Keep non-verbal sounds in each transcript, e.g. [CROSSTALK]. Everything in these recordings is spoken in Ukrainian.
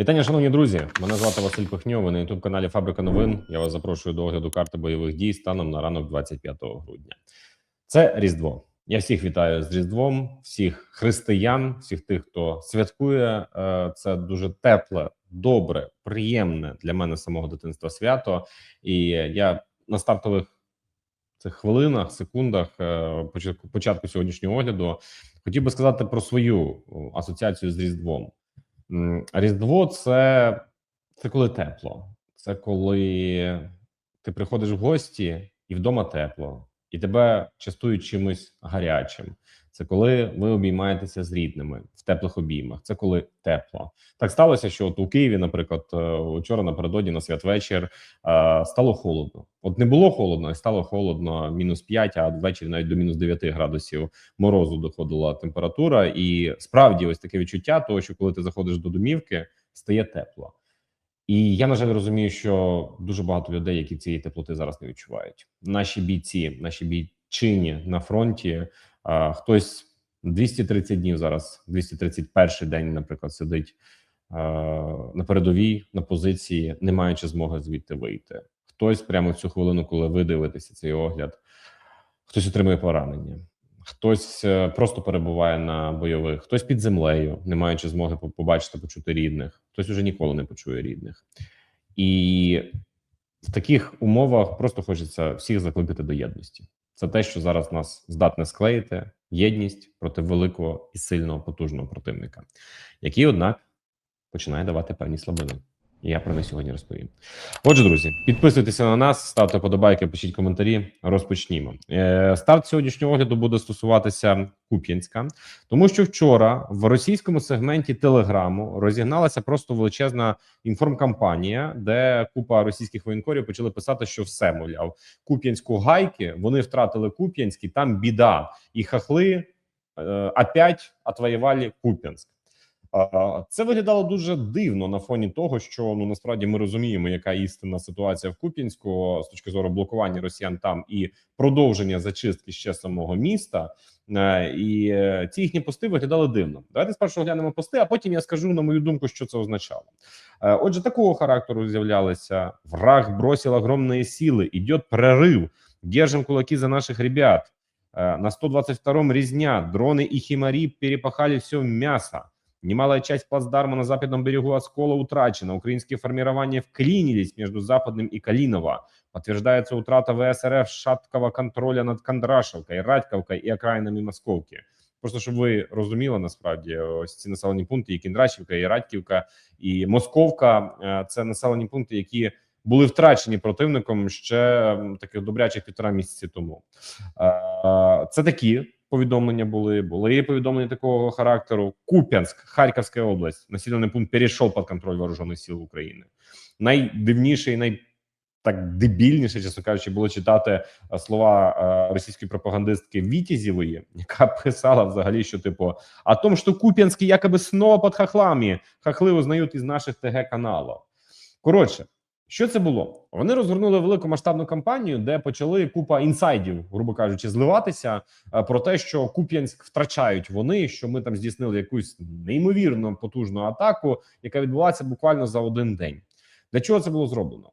Вітання, шановні друзі. Мене звати Василь Пихньо. Ви на youtube каналі Фабрика новин. Я вас запрошую до огляду карти бойових дій станом на ранок 25 грудня. Це Різдво. Я всіх вітаю з Різдвом, всіх християн, всіх тих, хто святкує. Е, Це дуже тепле, добре, приємне для мене самого дитинства свято. І я на стартових цих хвилинах, секундах е, початку початку сьогоднішнього огляду хотів би сказати про свою асоціацію з Різдвом. Різдво це, це коли тепло, це коли ти приходиш в гості і вдома тепло, і тебе частують чимось гарячим. Це коли ви обіймаєтеся з рідними в теплих обіймах. Це коли тепло. Так сталося, що от у Києві, наприклад, е, вчора напередодні на святвечір е, стало холодно. От не було холодно, і стало холодно мінус 5, а ввечері навіть до мінус 9 градусів морозу доходила температура. І справді, ось таке відчуття, того, що коли ти заходиш до домівки, стає тепло. І я на жаль розумію, що дуже багато людей, які цієї теплоти зараз не відчувають. Наші бійці, наші бійчині на фронті. Хтось 230 днів зараз, 231 день, наприклад, сидить на передовій на позиції, не маючи змоги звідти вийти. Хтось прямо в цю хвилину, коли ви дивитеся цей огляд, хтось отримує поранення, хтось е, просто перебуває на бойових, хтось під землею, не маючи змоги побачити, почути рідних, хтось уже ніколи не почує рідних. І в таких умовах просто хочеться всіх закликати до єдності. Це те, що зараз нас здатне склеїти єдність проти великого і сильного потужного противника, який, однак, починає давати певні слабини. Я про них сьогодні розповім. Отже, друзі, підписуйтеся на нас, ставте подобайки, пишіть коментарі. Розпочнімо. Е, старт сьогоднішнього огляду буде стосуватися Куп'янська, тому що вчора в російському сегменті Телеграму розігналася просто величезна інформкампанія, де купа російських воєнкорів почали писати, що все мовляв, Куп'янську гайки вони втратили Куп'янськ, там біда, і хахли е, опять отвоювали Куп'янськ. А, Це виглядало дуже дивно на фоні того, що ну насправді ми розуміємо, яка істинна ситуація в Куп'янську з точки зору блокування росіян там і продовження зачистки ще самого міста. Е, І е, ці їхні пости виглядали дивно. Давайте спершу глянемо пости, а потім я скажу на мою думку, що це означало. Е, Отже, такого характеру з'являлися враг бросил огромные силы, идет прорыв, держим кулаки за наших ребят. Э, На 122-м резня, дроны и химари перепахали все в мясо. Немалая часть плацдарма на западном берегу Оскола утрачена. Украинские формирования вклинились между Западным и Калиново. Подтверждается утрата ВСРФ шаткого контроля над Кондрашевкой, Радьковкой і окраїнами Московки. Просто щоб ви розуміли, насправді ось ці населені пункти, і Кіндрашівка, і Радьківка, і Московка е, це населені пункти, які були втрачені противником ще таких добрячих півтора місяці тому. Е, Це такі повідомлення були. Були повідомлення такого характеру. Куп'янськ, Харківська область, населений пункт перейшов під контроль вооружених сил України. Найдивніше і най так дебільніше, чесно кажучи, було читати е, слова е, російської пропагандистки Вітязєвої, яка [LAUGHS] писала взагалі, що типу, о том, що Куп'янський якоби снова під хахлами, хахли узнають із наших ТГ каналів. Коротше, що це було? Вони розгорнули велику масштабну кампанію, де почали купа інсайдів, грубо кажучи, зливатися е, про те, що Куп'янськ втрачають вони, що ми там здійснили якусь неймовірно потужну атаку, яка відбулася буквально за один день. Для чого це було зроблено?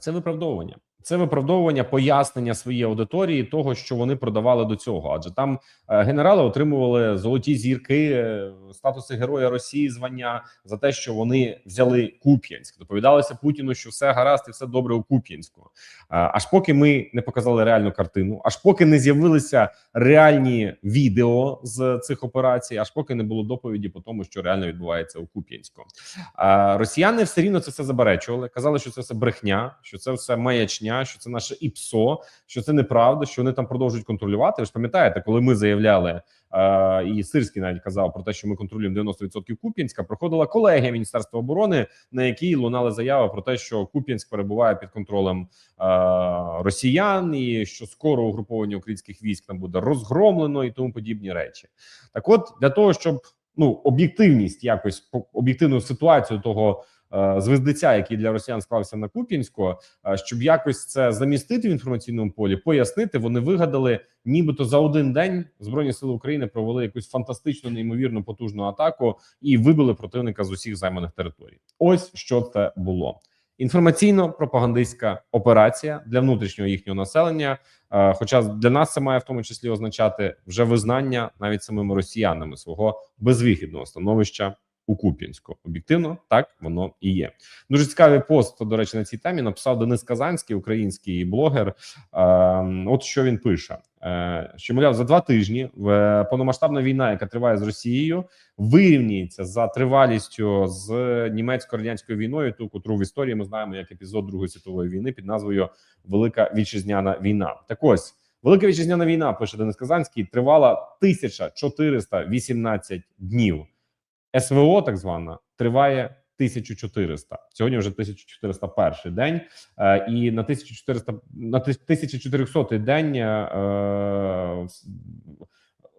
Це виправдовування. Це виправдовування пояснення своєї аудиторії того, що вони продавали до цього. Адже там е, генерали отримували золоті зірки, е, статуси Героя Росії, звання за те, що вони взяли Куп'янськ. Доповідалося Путіну, що все гаразд і все добре у Куп'янську. Е, Аж поки ми не показали реальну картину, аж поки не з'явилися реальні відео з цих операцій, аж поки не було доповіді по тому, що реально відбувається у Куп'янську. Росіяни все рівно це все забаречували. Казали, що це все брехня, що це все маячня, що це наше ІПСО, що це неправда, що вони там продовжують контролювати. Ви ж пам'ятаєте, коли ми заявляли, е, і Сирський навіть казав про те, що ми контролюємо 90% Куп'янська, проходила колегія Міністерства оборони, на якій лунали заяви про те, що Куп'янськ перебуває під контролем е, росіян, і що скоро угруповання українських військ там буде розгромлено і тому подібні речі. Так, от для того, щоб ну об'єктивність, якось об'єктивну ситуацію того е, звездеця, який для росіян склався на Куп'янську, е, щоб якось це замістити в інформаційному полі, пояснити, вони вигадали, нібито за один день збройні сили України провели якусь фантастичну, неймовірно потужну атаку і вибили противника з усіх займаних територій. Ось що це було. Інформаційно-пропагандистська операція для внутрішнього їхнього населення. Е, Хоча для нас це має в тому числі означати вже визнання навіть самими росіянами свого безвихідного становища у Куп'янську. Об'єктивно, так воно і є. Дуже цікавий пост, до речі, на цій темі написав Денис Казанський, український блогер. Е, От що він пише: Е, що мовляв, за два тижні в повномасштабна війна, яка триває з Росією, вирівнюється за тривалістю з німецько-радянською війною, ту котру в історії ми знаємо як епізод Другої світової війни під назвою Велика Вітчизняна війна. Так ось Велика Вітчизняна війна, пише Денис Казанський, тривала 1418 днів. СВО, так звана, триває 1400. Сьогодні вже 1401 день, е, і на 1400 на 1400 день е,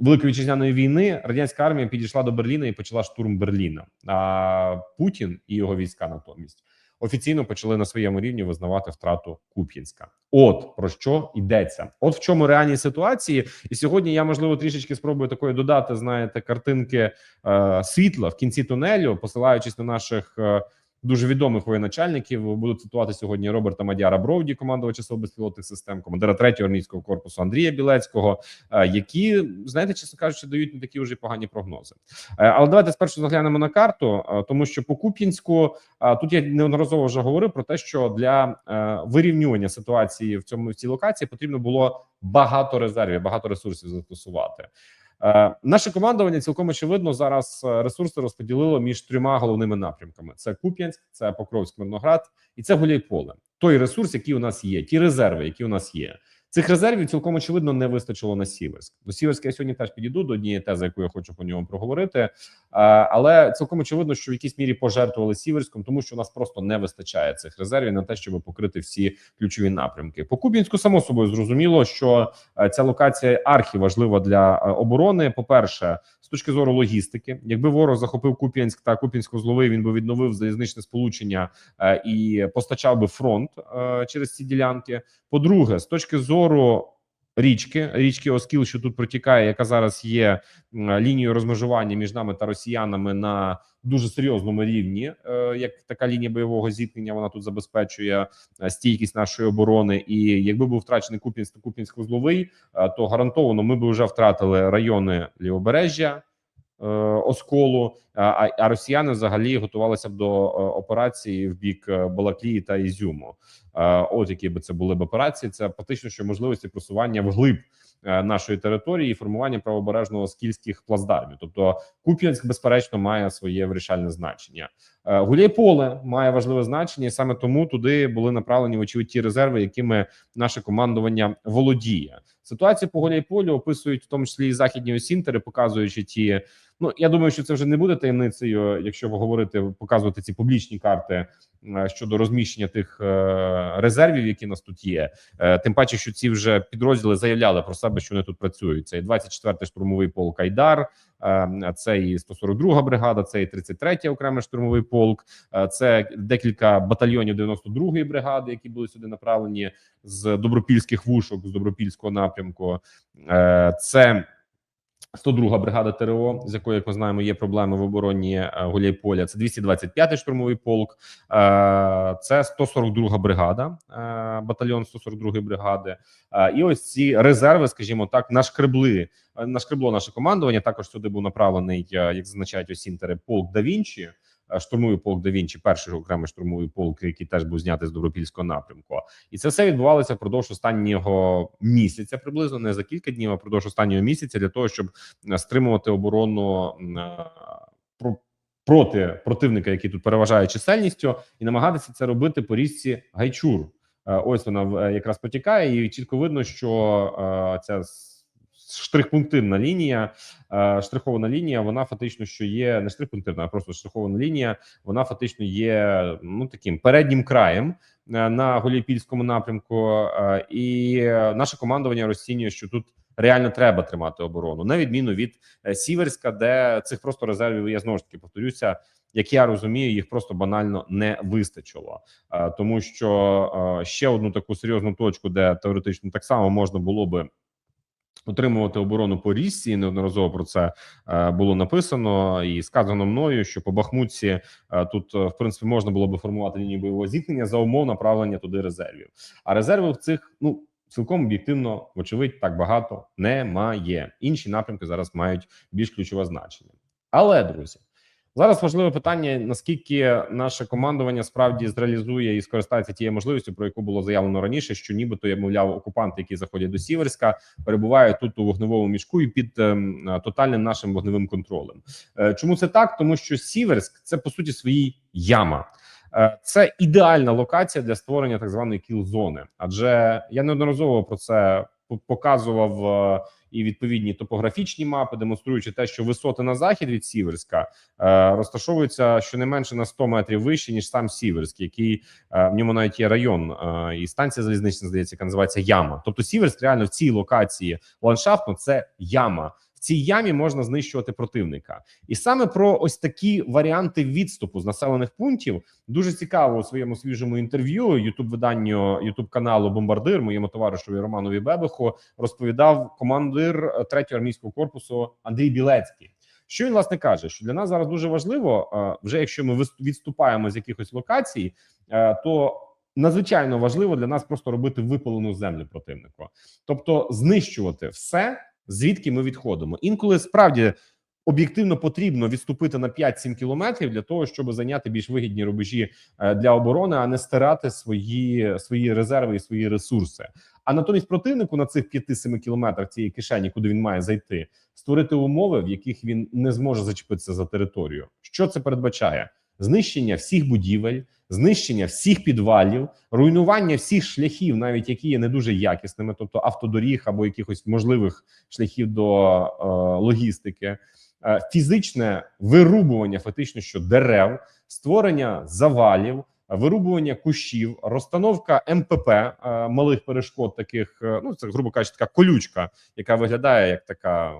Великої вітчизняної війни радянська армія підійшла до Берліна і почала штурм Берліна. А Путін і його війська натомість офіційно почали на своєму рівні визнавати втрату Куп'янська. От про що йдеться. От в чому реальні ситуації. І сьогодні я можливо трішечки спробую такої додати. Знаєте, картинки е, світла в кінці тунелю, посилаючись на наших. Е, Дуже відомих воєначальників буду цитувати сьогодні Роберта Мадяра Бровді, командувача сил безпілотних систем, командира 3-го армійського корпусу Андрія Білецького, е, які знаєте, чесно кажучи, дають не такі вже погані прогнози. Е, Але давайте спершу заглянемо на карту, е, тому що по Куп'янську тут я неодноразово вже говорив про те, що для вирівнювання ситуації в цьому в цій локації потрібно було багато резервів, багато ресурсів застосувати. Е, Наше командування цілком очевидно зараз е, ресурси розподілило між трьома головними напрямками: це Куп'янськ, це Покровськ, Мирноград і це Гуляйполе. Той ресурс, який у нас є, ті резерви, які у нас є. Цих резервів цілком очевидно не вистачило на Сіверськ. До Сіверська я сьогодні теж підійду до однієї тези, яку я хочу по ньому проговорити. Але цілком очевидно, що в якійсь мірі пожертвували Сіверськом, тому що у нас просто не вистачає цих резервів на те, щоб покрити всі ключові напрямки. По Кубінську, само собою, зрозуміло, що е, ця локація архіважлива для е, оборони. По перше, з точки зору логістики, якби ворог захопив Куп'янськ та Куп'янську зловив, він би відновив залізничне сполучення е, і постачав би фронт е, через ці ділянки. По-друге, з точки зору річки, річки Оскіл, що тут протікає, яка зараз є лінією розмежування між нами та росіянами на дуже серйозному рівні, е, як така лінія бойового зіткнення, вона тут забезпечує е, стійкість нашої оборони. І якби був втрачений Куп'янськ та Куп'янськ-Вузловий, е, то гарантовано ми б вже втратили райони лівобережжя. Е, Осколу, а, росіяни взагалі готувалися б до е, операції в бік е, Балаклії та Ізюму. От які би це були б операції. Це фактично, що можливості просування вглиб нашої території і формування правобережного скільських плацдармів. Тобто Куп'янськ, безперечно, має своє вирішальне значення. Гуляйполе має важливе значення, і саме тому туди були направлені очевидь ті резерви, якими наше командування володіє. Ситуацію по Гуляйполю описують в тому числі і західні осінтери, показуючи ті. Ну я думаю, що це вже не буде таємницею, якщо ви говорите, показувати ці публічні карти е, щодо розміщення тих е, резервів, які нас тут є. Е, Тим паче, що ці вже підрозділи заявляли про себе, що вони тут працюють. Це і 24-й штурмовий полк Айдар, це і 142-га бригада, це і 33-й окремий штурмовий полк, е, це декілька батальйонів 92-ї бригади, які були сюди направлені з добропільських вушок, з добропільського напрямку. Е, Це 102 бригада ТРО, з якою, як ми знаємо, є проблеми в обороні е, Гуляйполя. Це 225-й штурмовий полк, е, це 142 бригада, е, батальйон 142 бригади. І ось ці резерви, скажімо так, нашкребли нашкребло наше командування. Також сюди був направлений, як зазначають осінтери, полк да Вінчі. Е, Штурмовий полк да Вінчі, перший окремий штурмовий полк, який теж був знятий з Добропільського напрямку, і це все відбувалося впродовж останнього місяця, приблизно не за кілька днів, а впродовж останнього місяця, для того, щоб е, стримувати оборону е, проти противника, який тут переважає чисельністю, і намагатися це робити по річці Гайчур. Ось вона якраз потікає, і чітко видно, що ця штрихпунктирна лінія, е, штрихована лінія, вона фактично що є не штрихпунктирна, а просто штрихована лінія. Вона фактично є ну таким переднім краєм е, на Голіпільському напрямку, е, і наше командування розцінює, що тут реально треба тримати оборону, на відміну від Сіверська, де цих просто резервів я знову ж таки повторюся. Як я розумію, їх просто банально не вистачило, тому що ще одну таку серйозну точку, де теоретично так само можна було би утримувати оборону по річці. Неодноразово про це е, було написано і сказано мною, що по Бахмутці е, тут е, в принципі можна було би формувати лінію бойового зіткнення за умов направлення туди резервів. А резервів цих ну цілком об'єктивно, вочевидь, так багато немає. Інші напрямки зараз мають більш ключове значення. Але друзі. Зараз важливе питання: наскільки наше командування справді зреалізує і скористається тією можливістю, про яку було заявлено раніше, що нібито я мовляв, окупанти, які заходять до Сіверська, перебувають тут у вогневому мішку і під ем, е, тотальним нашим вогневим контролем. Е, чому це так? Тому що Сіверськ це по суті свої яма. Е, Це ідеальна локація для створення так званої кіл-зони, адже я неодноразово про це показував е, і відповідні топографічні мапи, демонструючи те, що висоти на захід від Сіверська е, розташовуються щонайменше на 100 метрів вище ніж сам Сіверськ, який е, в ньому навіть є район е, і станція залізнична здається, яка називається Яма. Тобто Сіверськ реально в цій локації ландшафтно це яма. В цій ямі можна знищувати противника, і саме про ось такі варіанти відступу з населених пунктів дуже цікаво у своєму свіжому інтерв'ю. Ютуб виданню Ютуб каналу Бомбардир моєму товаришові Романові Бебеху розповідав командир 3-го армійського корпусу Андрій Білецький. Що він власне каже? Що для нас зараз дуже важливо, е, вже якщо ми відступаємо з якихось локацій, е, то надзвичайно важливо для нас просто робити випалену землю противнику, тобто знищувати все, звідки ми відходимо. Інколи справді об'єктивно потрібно відступити на 5-7 кілометрів для того, щоб зайняти більш вигідні рубежі е, для оборони, а не стирати свої, свої резерви і свої ресурси. А натомість противнику на цих 5-7 кілометрах цієї кишені, куди він має зайти, створити умови, в яких він не зможе зачепитися за територію. Що це передбачає? Знищення всіх будівель, знищення всіх підвалів, руйнування всіх шляхів, навіть які є не дуже якісними, тобто автодоріг або якихось можливих шляхів до е, логістики, е, фізичне вирубування, фактично, що дерев, створення завалів. Вирубування кущів, розстановка МПП е, малих перешкод, таких е, ну це грубо кажучи, така колючка, яка виглядає як така,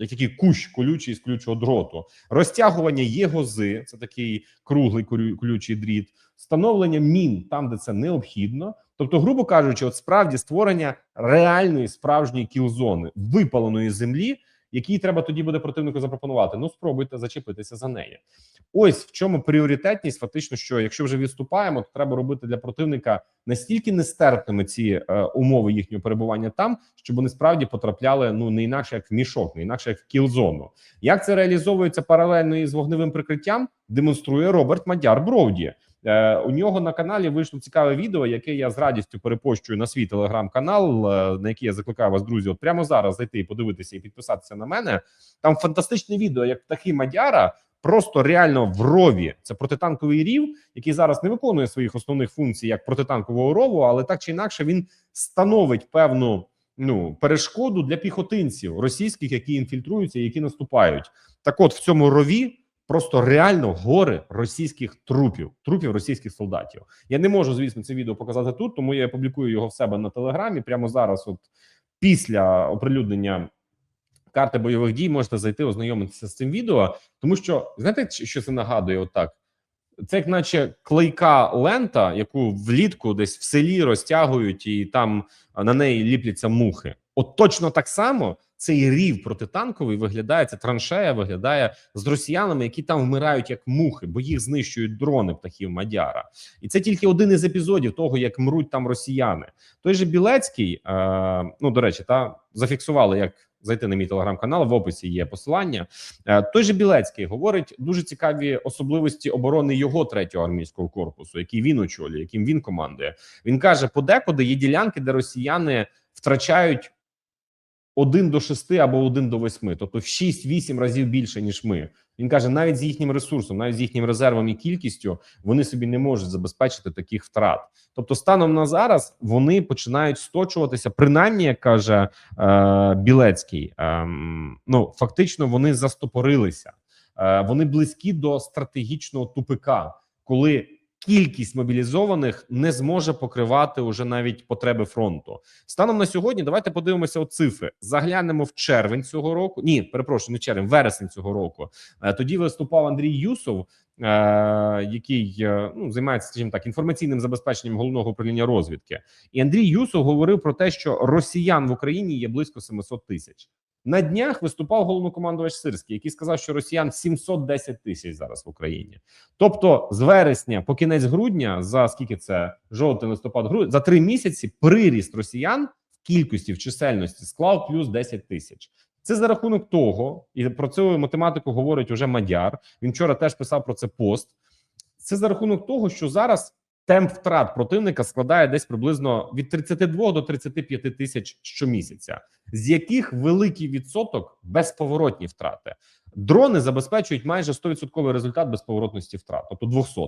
як такий кущ колючий з колючого дроту, розтягування єгози, це такий круглий колю- колючий дріт, встановлення мін там, де це необхідно. Тобто, грубо кажучи, от справді створення реальної справжньої кілзони випаленої землі, якій треба тоді буде противнику запропонувати. Ну спробуйте зачепитися за неї. Ось в чому пріоритетність. Фактично, що якщо вже відступаємо, то треба робити для противника настільки нестерпними ці е, умови їхнього перебування там, щоб вони справді потрапляли ну не інакше як в мішок, не інакше як в кілзону. Як це реалізовується паралельно із вогневим прикриттям? Демонструє Роберт Мадяр Бровді. Е, у нього на каналі вийшло цікаве відео, яке я з радістю перепощую на свій телеграм-канал, е, на який я закликаю вас, друзі, от прямо зараз зайти і подивитися і підписатися на мене. Там фантастичне відео, як птахи Мадяра просто реально в рові. Це протитанковий рів, який зараз не виконує своїх основних функцій як протитанкового рову, але так чи інакше він становить певну ну перешкоду для піхотинців російських, які інфільтруються, і які наступають. Так, от в цьому рові. Просто реально гори російських трупів, трупів російських солдатів. Я не можу, звісно, це відео показати тут, тому я публікую його в себе на телеграмі. Прямо зараз, от після оприлюднення карти бойових дій, можете зайти, ознайомитися з цим відео, тому що знаєте, що це нагадує? Отак. Це як наче клейка лента, яку влітку десь в селі розтягують, і там на неї ліпляться мухи. От точно так само цей рів протитанковий виглядає, ця траншея виглядає з росіянами, які там вмирають як мухи, бо їх знищують дрони птахів Мадяра. І це тільки один із епізодів того, як мруть там росіяни. Той же Білецький, е, ну до речі, та зафіксували як. Зайти на мій телеграм-канал в описі є посилання. Е, Той же Білецький говорить дуже цікаві особливості оборони його третього армійського корпусу, який він очолює, яким він командує. Він каже: подекуди є ділянки, де росіяни втрачають 1 до 6 або 1 до 8, тобто в 6-8 разів більше ніж ми. Він каже, навіть з їхнім ресурсом, навіть з їхнім резервом і кількістю вони собі не можуть забезпечити таких втрат. Тобто, станом на зараз вони починають сточуватися, принаймні, як каже е, Білецький. ем, ну фактично вони застопорилися, е, вони близькі до стратегічного тупика, коли кількість мобілізованих не зможе покривати уже навіть потреби фронту. Станом на сьогодні, давайте подивимося от цифри. Заглянемо в червень цього року. Ні, перепрошую, не червень, вересень цього року. Е, Тоді виступав Андрій Юсов, е, який е, ну займається, скажімо так, інформаційним забезпеченням головного управління розвідки. І Андрій Юсов говорив про те, що росіян в Україні є близько 700 тисяч. На днях виступав головнокомандувач Сирський, який сказав, що росіян 710 тисяч зараз в Україні. Тобто, з вересня по кінець грудня, за скільки це жовтий листопад, грудень, за три місяці приріст росіян в кількості в чисельності склав плюс 10 тисяч. Це за рахунок того, і про цю математику говорить уже Мадяр. Він вчора теж писав про це пост. Це за рахунок того, що зараз темп втрат противника складає десь приблизно від 32 до 35 тисяч щомісяця, з яких великий відсоток безповоротні втрати. Дрони забезпечують майже 100% результат безповоротності втрат, тобто 200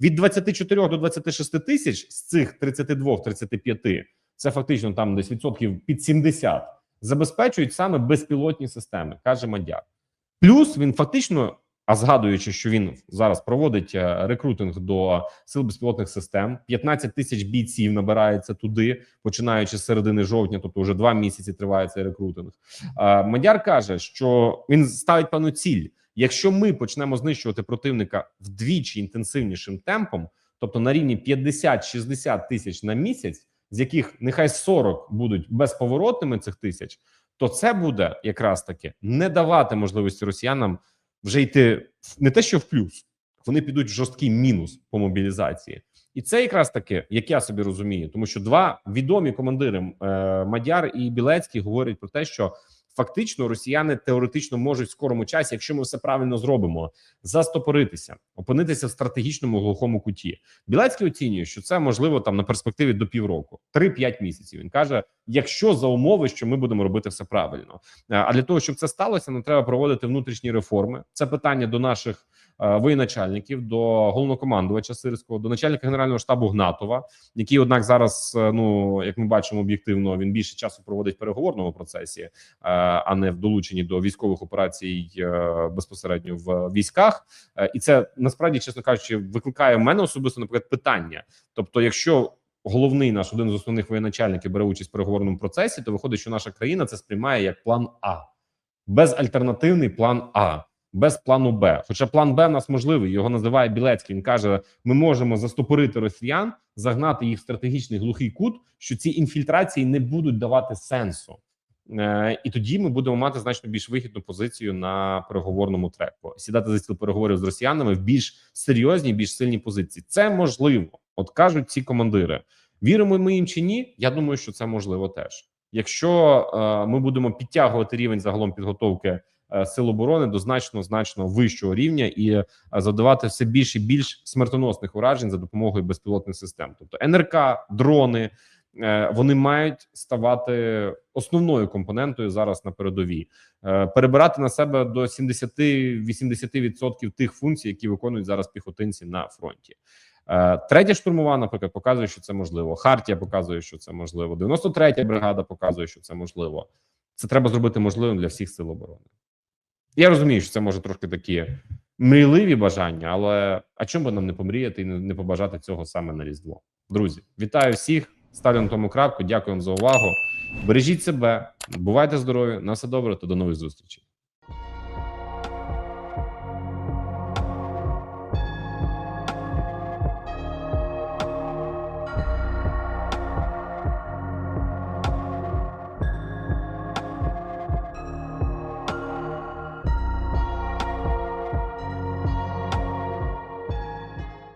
Від 24 до 26 тисяч з цих 32-35 це фактично там десь відсотків під 70 забезпечують саме безпілотні системи, каже Мадяр. Плюс він фактично, а згадуючи, що він зараз проводить е, рекрутинг до сил безпілотних систем, 15 тисяч бійців набирається туди, починаючи з середини жовтня, тобто вже два місяці триває цей рекрутинг. Е, Мадяр каже, що він ставить певну ціль. Якщо ми почнемо знищувати противника вдвічі інтенсивнішим темпом, тобто на рівні 50-60 тисяч на місяць, з яких нехай 40 будуть безповоротними цих тисяч, то це буде якраз таки не давати можливості росіянам вже йти не те, що в плюс, вони підуть в жорсткий мінус по мобілізації. І це якраз таки, як я собі розумію, тому що два відомі командири е, Мадяр і Білецький говорять про те, що фактично росіяни теоретично можуть в скорому часі, якщо ми все правильно зробимо, застопоритися, опинитися в стратегічному глухому куті. Білецький оцінює, що це можливо там на перспективі до півроку, 3-5 місяців. Він каже: якщо за умови, що ми будемо робити все правильно. Е, А для того, щоб це сталося, нам треба проводити внутрішні реформи. Це питання до наших воєначальників, до головнокомандувача Сирського, до начальника генерального штабу Гнатова, який, однак, зараз, е, ну як ми бачимо, об'єктивно він більше часу проводить в переговорному процесі, е, а не в долученні до військових операцій е, безпосередньо в військах. Е, І це насправді, чесно кажучи, викликає в мене особисто наприклад питання. Тобто, якщо головний наш один з основних воєначальників бере участь в переговорному процесі, то виходить, що наша країна це сприймає як план А, безальтернативний план А. Без плану Б, хоча план Б в нас можливий, його називає Білецький. Він каже: ми можемо застопорити росіян, загнати їх в стратегічний глухий кут, що ці інфільтрації не будуть давати сенсу. Е, і тоді ми будемо мати значно більш вигідну позицію на переговорному треку, сідати за стіл переговорів з росіянами в більш серйозній, більш сильній позиції. Це можливо, от кажуть ці командири. Віримо ми їм чи ні? Я думаю, що це можливо теж. Якщо е, ми будемо підтягувати рівень загалом підготовки сил оборони до значно значно вищого рівня і е, завдавати все більш і більш смертоносних уражень за допомогою безпілотних систем, тобто НРК, дрони. Е, вони мають ставати основною компонентою зараз на передовій, Е, перебирати на себе до 70-80% тих функцій, які виконують зараз піхотинці на фронті. Е, Третя штурмова, наприклад, показує, що це можливо. Хартія показує, що це можливо. 93-я бригада показує, що це можливо. Це треба зробити можливим для всіх сил оборони. Я розумію, що це може трошки такі мрійливі бажання, але а чому би нам не помріяти і не побажати цього саме на Різдво? Друзі, вітаю всіх! Ставлю на тому крапку. Дякую вам за увагу. Бережіть себе, бувайте здорові, на все добре та до нових зустрічей.